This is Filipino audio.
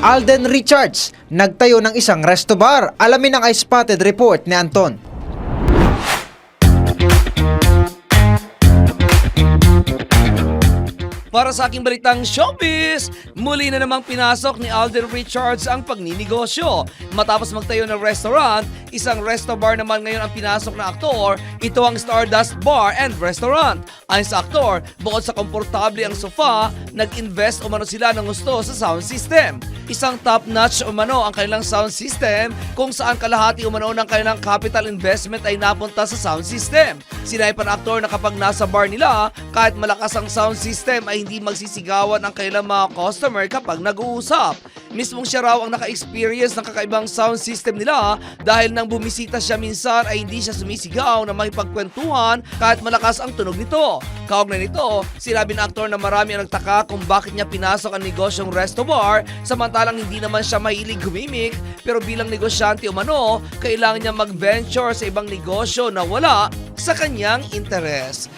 Alden Richards, nagtayo ng isang resto bar. Alamin ang I-Spotted report ni Anton. Para sa aking balitang showbiz, muli na namang pinasok ni Alden Richards ang pagninegosyo. Matapos magtayo ng restaurant, isang resto bar naman ngayon ang pinasok ng aktor. Ito ang Stardust Bar and Restaurant. Ayon sa aktor, bukod sa komportable ang sofa, nag-invest umano sila ng gusto sa sound system. Isang top-notch umano ang kanilang sound system kung saan kalahati umano ng kanilang capital investment ay napunta sa sound system. Sinabi pa ng aktor na kapag nasa bar nila, kahit malakas ang sound system ay hindi magsisigawan ang kanilang mga customer kapag nag-uusap. Mismong siya raw ang naka-experience ng kakaibang sound system nila dahil nang bumisita siya minsan ay hindi siya sumisigaw na makipagkwentuhan kahit malakas ang tunog nito. Kaugnay nito, sinabi ng aktor na marami ang nagtaka kung bakit niya pinasok ang negosyong resto bar samantalang hindi naman siya mahilig humimik pero bilang negosyante umano, kailangan niya mag-venture sa ibang negosyo na wala sa kanyang interes.